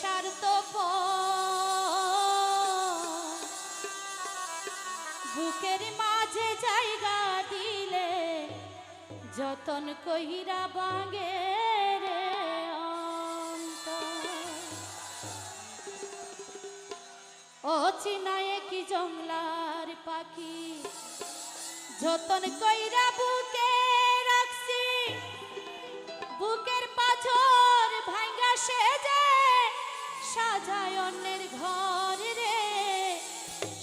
স্বার্থপ বুকের মাঝে জায়গা দিলে যতন কহিরা বাঙে রে অচিনায় কি জংলার পাখি? যতন কইরা বুঝ সাজায় অন্যের ঘর রে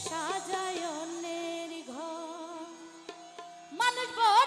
সাজায় অন্যের ঘর। মানুষ বল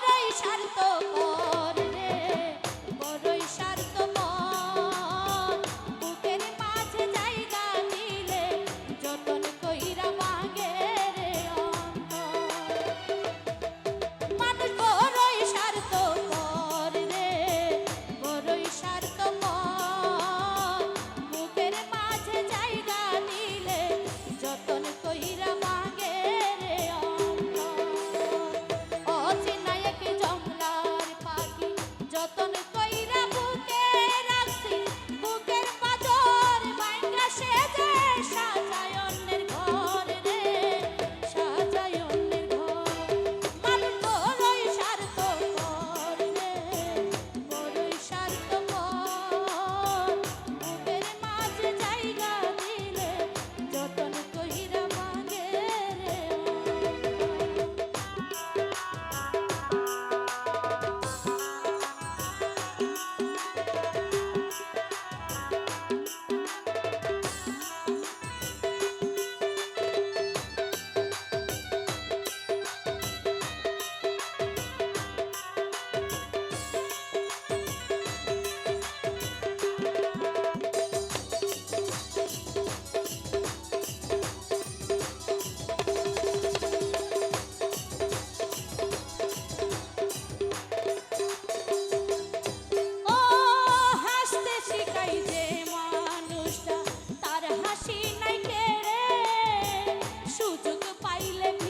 সুযোগ পাইলে